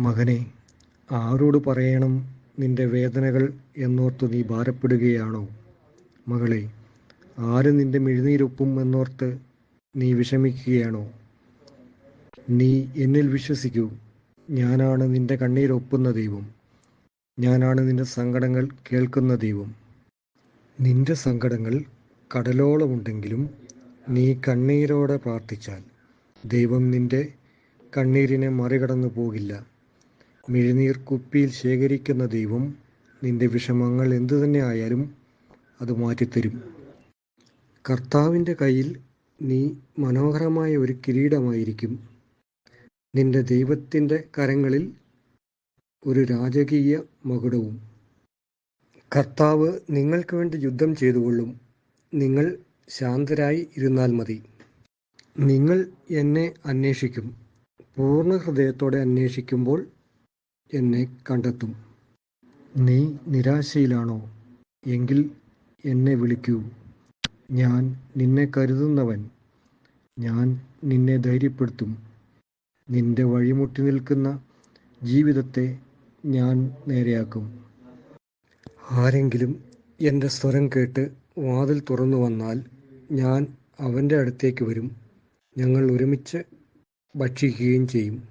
മകനെ ആരോട് പറയണം നിന്റെ വേദനകൾ എന്നോർത്ത് നീ ഭാരപ്പെടുകയാണോ? മകളെ ആര് നിന്റെ മിഴുനീരൊപ്പും എന്നോർത്ത് നീ വിഷമിക്കുകയാണോ? നീ എന്നിൽ വിശ്വസിക്കൂ ഞാനാണ് നിന്റെ കണ്ണീരൊപ്പുന്ന ദൈവം. ഞാനാണ് നിന്റെ സങ്കടങ്ങൾ കേൾക്കുന്ന ദൈവം. നിന്റെ സങ്കടങ്ങൾ കടലോളമുണ്ടെങ്കിലും നീ കണ്ണീരോടെ പ്രാർത്ഥിച്ചാൽ ദൈവം നിന്റെ കണ്ണീരിനെ മറികടന്നു പോകില്ല മിഴുനീർ കുപ്പിയിൽ ശേഖരിക്കുന്ന ദൈവം നിന്റെ വിഷമങ്ങൾ എന്തു തന്നെ ആയാലും അത് മാറ്റിത്തരും. കർത്താവിന്റെ കയ്യിൽ നീ മനോഹരമായ ഒരു കിരീടമായിരിക്കും. നിന്റെ ദൈവത്തിന്റെ കരങ്ങളിൽ ഒരു രാജകീയ മകുടവും. കർത്താവ് നിങ്ങൾക്ക് വേണ്ടി യുദ്ധം ചെയ്തുകൊള്ളും. നിങ്ങൾ ശാന്തരായി ഇരുന്നാൽ മതി. നിങ്ങൾ എന്നെ അന്വേഷിക്കും. പൂർണ ഹൃദയത്തോടെ അന്വേഷിക്കുമ്പോൾ എന്നെ കണ്ടെത്തും. നീ നിരാശയിലാണോ? എങ്കിൽ എന്നെ വിളിക്കൂ. ഞാൻ നിന്നെ കരുതുന്നവൻ. ഞാൻ നിന്നെ ധൈര്യപ്പെടുത്തും. നിന്റെ വഴിമുട്ടി നിൽക്കുന്ന ജീവിതത്തെ ഞാൻ നേരെയാക്കും. ആരെങ്കിലും എന്റെ സ്വരം കേട്ട് വാതിൽ തുറന്നു വന്നാൽ ഞാൻ അവന്റെ അടുത്തേക്ക് വരും. ഞങ്ങൾ ഒരുമിച്ച് ഭക്ഷിക്കുകയും ചെയ്യും.